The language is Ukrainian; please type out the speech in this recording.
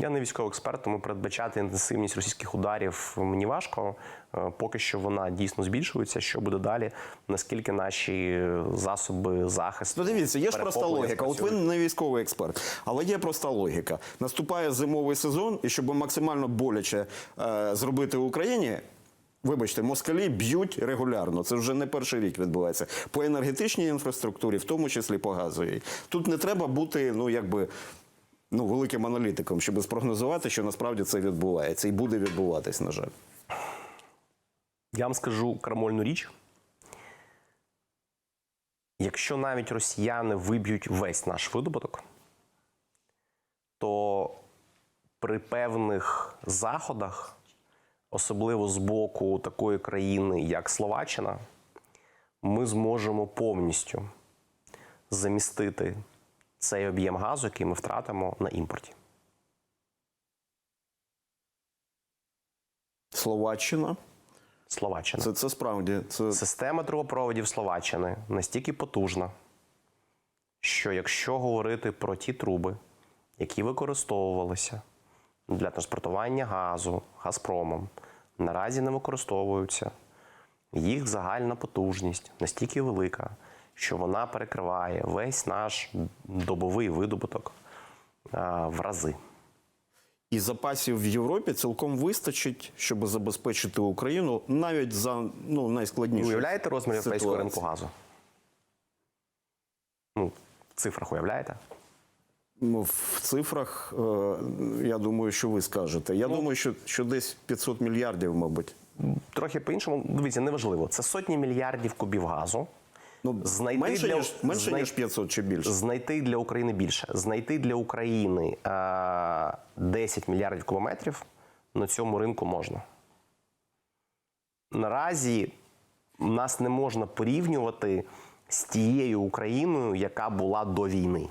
Я не військовий експерт, тому передбачати інтенсивність російських ударів мені важко. Е, Поки що вона дійсно збільшується. Що буде далі? Наскільки наші засоби захисту? Ну, дивіться, є ж проста логіка. От ви не військовий експерт, але є проста логіка. Наступає зимовий сезон, і щоб максимально боляче е, зробити Україні. Вибачте, москалі б'ють регулярно. Це вже не перший рік відбувається по енергетичній інфраструктурі, в тому числі по газовій. Тут не треба бути, ну якби ну великим аналітиком, щоб спрогнозувати, що насправді це відбувається і буде відбуватись, на жаль. Я вам скажу крамольну річ. Якщо навіть росіяни виб'ють весь наш видобуток, то при певних заходах, особливо з боку такої країни, як Словаччина, ми зможемо повністю замістити цей об'єм газу, який ми втратимо на імпорті. Словаччина. Словаччина. Це, це справді це Система трубопроводів Словаччини настільки потужна, що якщо говорити про ті труби, які використовувалися для транспортування газу Газпромом, наразі не використовуються. Їх загальна потужність настільки велика, що вона перекриває весь наш добовий видобуток в рази. І запасів в Європі цілком вистачить, щоб забезпечити Україну навіть за ну найскладніше. Уявляєте розмір європейського ринку газу? Ну, в цифрах уявляєте? Ну, в цифрах, е, я думаю, що ви скажете. Ну, Я думаю, що, що десь 500 мільярдів, мабуть. Трохи по-іншому, дивіться, неважливо. Це сотні мільярдів кубів газу. Ну, Знайти менше, для- ніж, менше знай- ніж 500 чи більше. Знайти для України більше. Знайти для України е, 10 мільярдів кілометрів на цьому ринку можна. Наразі нас не можна порівнювати з тією Україною, яка була до війни.